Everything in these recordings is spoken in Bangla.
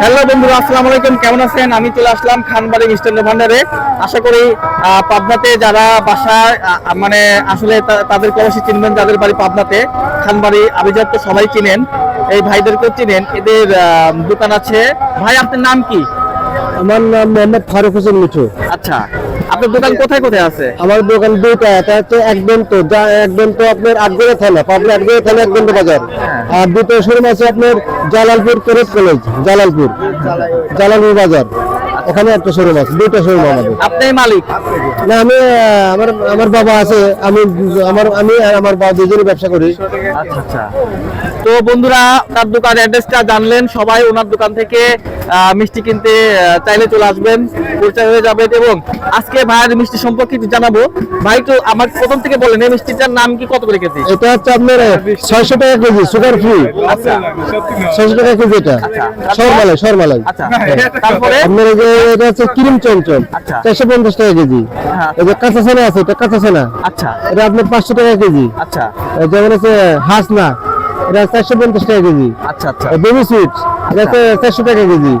হ্যালো বন্ধুরা, আসসালামু আলাইকুম। কেমন আছেন? আমি চলে আসলাম খানবাড়ি মিষ্টান্ন ভান্ডারে আশা করি পাবনাতে যারা বাসায় মানে আসলে তাদের অবশ্যই চিনবেন, যাদের বাড়ি পাবনাতে, খানবাড়ি আবিজাত তো সবাই চিনেন, এই ভাইদেরকেও চিনেন। এদের দোকান আছে। ভাই, আপনার নাম কি? আমার নাম মোহাম্মদ ফারুক হোসেন মিঠু। আচ্ছা আপনার দোকান কোথায় কোথায় আছে? আমার দোকান দুইটা এটা হচ্ছে একদম তো যা একদম তো আপনার আটগড়ে থানা পাবনা আটগড়ে থানা একদম বাজার। আর দুটো শোরুম আছে আপনার জালালপুর কলেজ জালালপুর। জালালপুর বাজার। ওখানে একটা শোরুম আছে দুইটা শোরুম আমাদের। আপনি মালিক? না আমি আমার আমার বাবা আছে আমি আমার আমি আর আমার বাবা দুজনে ব্যবসা করি। আচ্ছা আচ্ছা। তো বন্ধুরা তার দোকান অ্যাড্রেসটা জানলেন সবাই ওনার দোকান থেকে আহ, মিষ্টি কিনতে চাইলে চলে আসবেন। পরিচয় হয়ে যাবে এবং আজকে ভাইয়ের মিষ্টি সম্পর্কে জানাব। ভাই তো আমার প্রথম থেকে বলেন এই মিষ্টিটার নাম কি কত করে কেজি? এটা হচ্ছে আপনার ছয়শো টাকা কেজি সুগার ফ্রি আচ্ছা। ছয়শো টাকা কেজি এটা। সরমালাই সরমালাই আচ্ছা। তারপরে? আপনার এই যে এটা হচ্ছে ক্রিম আচ্ছা। চারশো পঞ্চাশ টাকা কেজি। হ্যাঁ। এই যে কাঁচা ছানা আছে এটা কাঁচা ছানা। আচ্ছা। এটা আপনার পাঁচশো টাকা কেজি। আচ্ছা। যেমন আছে হাঁস না এটা চারশো পঞ্চাশ টাকা কেজি। আচ্ছা আচ্ছা। বেবি সুইট এটা হচ্ছে চারশো টাকা কেজি।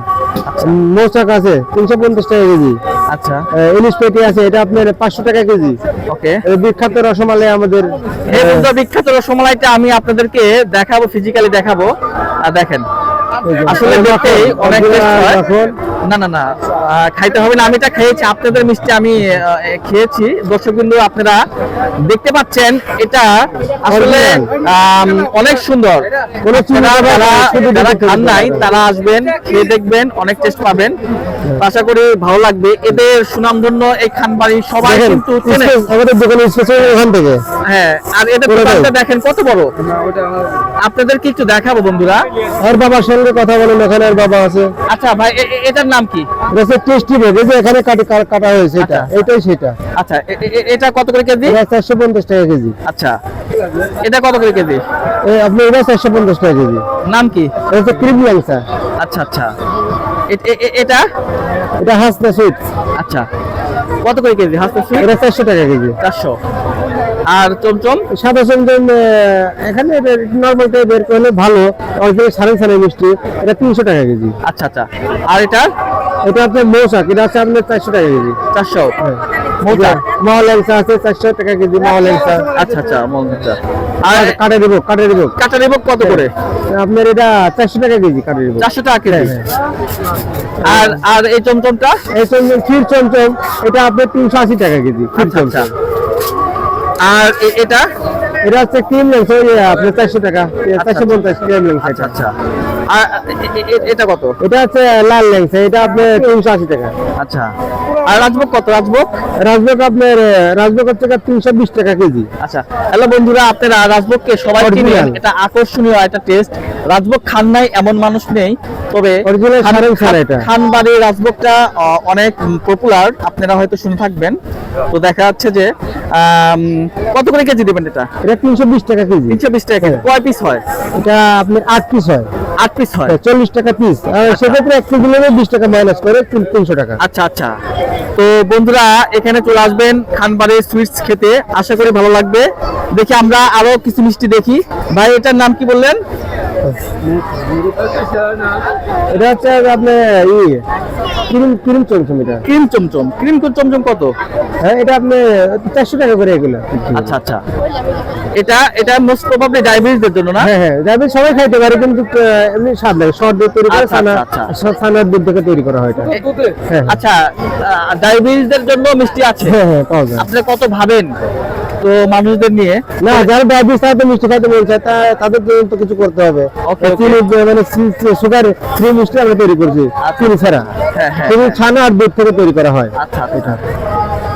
মৌচাক আছে তিনশো পঞ্চাশ টাকা কেজি। আচ্ছা। ইলিশ পেটি আছে এটা আপনার পাঁচশো টাকা কেজি। ওকে। বিখ্যাত রসমালাই আমাদের বিখ্যাত রসমালাইটা আমি আপনাদেরকে দেখাবো ফিজিক্যালি দেখাবো। আর দেখেন আসলে অনেক না না না খাইতে হবে না আমি এটা খেয়েছি আপনাদের মিষ্টি আমি খেয়েছি দর্শক বিন্দু আপনারা দেখতে পাচ্ছেন এটা আসলে অনেক সুন্দর। কোনো যারা খান নাই তারা আসবেন খেয়ে দেখবেন অনেক টেস্ট পাবেন। আশা করি ভালো লাগবে। এদের সুনামধন্য এই খানবাড়ি সবাই কিন্তু চেনে। আমাদের দোকানে স্পেশাল ওখান থেকে। হ্যাঁ আর এদের দোকানটা দেখেন কত বড়। আপনাদেরকে একটু দেখাবো বন্ধুরা। আর বাবার সঙ্গে কথা বলেন ওখানে আর বাবা আছে। আচ্ছা ভাই এ- এ- এটার নাম কি? এটা টেস্টি এই যে এখানে কাটি কাটা হয়েছে এটা। আচ্ছা। এটাই সেটা। আচ্ছা এটা কত করে কেজি? এটা চারশো পঞ্চাশ টাকা কেজি। আচ্ছা। এটা কত করে কেজি? এই আপনি এটা চারশো পঞ্চাশ টাকা কেজি। নাম কি? এটা ক্রিম আচ্ছা আচ্ছা। এ- এটা? এটা হাসনা সুইট আচ্ছা। কত করে কেজি? হাসতে এটা চারশো টাকা কেজি। চারশো। আর চমচম? সাদা চমচম এখানে নর্মাল টাইপের করলে ভালো। অরিজিনাল সাড়ে সাড়ে মিষ্টি। এটা তিনশো টাকা কেজি। আচ্ছা আচ্ছা। আর এটা? এটা আপনার মৌসাক এটা আছে আপনার চারশো টাকা কেজি। চারশো? মোটা মহা আছে চারশো টাকা কেজি মহা ল্যাংসা আচ্ছা আচ্ছা আর আর কাটে দেবো কাটে দেবো কাটা নেব কত করে? আপনার এটা চারশো টাকা কেজি কাটে দেবো চারশো টাকা কেজি? আর আর এই চমচমটা? এই চমচম ক্ষীর চমচম এটা আপনার তিনশো আশি টাকা কেজি। ক্ষীর আচ্ছা, আচ্ছা। চমচম। আর এটা? এটা হচ্ছে ক্রিম লেন্স ওই আপনি চারশো টাকা। চারশো পঞ্চাশ ক্রিম লেন্স আচ্ছা। এটা কত? এটা হচ্ছে লাল ল্যাংসা এটা আপনার তিনশো আশি টাকা। আচ্ছা। আর রাজভোগ কত? রাজভোগ? রাজভোগ আপনার রাজভোগ হচ্ছে তিনশো বিশ টাকা কেজি। আচ্ছা। হ্যালো বন্ধুরা আপনারা রাজভোগকে সবাই Original। এটা আকর্ষণীয় একটা টেস্ট রাজভোগ খান নাই এমন মানুষ নেই। তবে। খানবাড়ির রাজভোগটা অনেক পপুলার আপনারা হয়তো শুনে থাকবেন। তো দেখা যাচ্ছে যে কত করে কেজি দেবেন এটা? এটা তিনশো বিশ টাকা কেজি। তিনশো বিশ টাকা কেজি। কয় পিস হয়? এটা আপনার আট পিস হয়। আট পিস হয়। চল্লিশ টাকা পিস আর সেক্ষেত্রে এক কেজি নেবে বিশ টাকা মাইনাস করে তিনশো টাকা। আচ্ছা আচ্ছা। তো বন্ধুরা এখানে চলে আসবেন খানবাড়ির সুইটস খেতে। আশা করি ভালো লাগবে। দেখি আমরা আরও কিছু মিষ্টি দেখি। ভাই এটার নাম কি বললেন? এটা হচ্ছে আপনার ই ক্রিম ক্রিম চমচম এটা। ক্রিম চমচম। ক্রিম চমচম কত? হ্যাঁ এটা আপনি চারশো টাকা করে এগুলো। আচ্ছা আচ্ছা। এটা এটা মোস্ট প্রবাবলি ডায়াবেটিসদের জন্য না? হ্যাঁ হ্যাঁ যাবে সবাই খাইতে পারে কিন্তু এমনি স্বাদ লাগে। শর্ট দিয়ে তৈরি করে আচ্ছা, ছানা আচ্ছা, ছানার দুধ থেকে তৈরি করা হয় এটা। হ্যাঁ। আচ্ছা ডায়াবেটিসদের জন্য মিষ্টি আছে। হ্যাঁ হ্যাঁ পাওয়া যায়। আপনি কত ভাবেন? তো মানুষদের নিয়ে। না যারা ডায়াবেটিস তাদের মিষ্টি খাইতে বলছে তাদের জন্য তো কিছু করতে হবে. চিনি মানে সুগার মিষ্টি আমরা তৈরি করছি চিনি ছাড়া। হ্যাঁ, হ্যাঁ। চিনি ছানা আর দুধ থেকে তৈরি করা হয়। আচ্ছা আচ্ছা।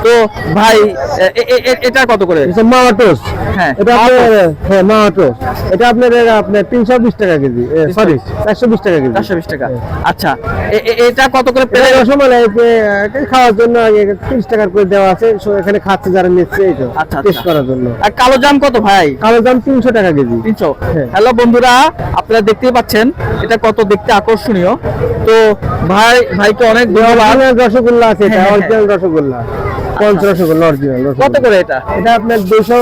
তো ভাই এটা কত করে? এটা মাওয়া টোস্ট হ্যাঁ, এটা হ্যাঁ মাওয়া টোস্ট এটা আপনার আপনার তিনশো বিশ টাকা কেজি। সরি চারশো বিশ টাকা কেজি। চারশো বিশ টাকা। আচ্ছা এ- এ- এটা কত করে পেলে রসমালাই খাওয়ার জন্য তিরিশ টাকার করে দেওয়া আছে। এখানে খাচ্ছে যারা নিচ্ছে এই তো আচ্ছা, টেস্ট আচ্ছা। করার জন্য। আর কালো জাম কত ভাই? কালো দাম তিনশো টাকা কেজি। তিনশো। হ্যাঁ। হ্যালো বন্ধুরা আপনারা দেখতেই পাচ্ছেন এটা কত দেখতে আকর্ষণীয়। তো ভাই ভাইকে অনেক ধন্যবাদ। রসগোল্লা আছে হ্যাঁ, হ্যাঁ, অরিজিনাল রসগোল্লা। পঞ্চ রসগোল্লা অরিজিনাল কত করে এটা? এটা আপনার দুশো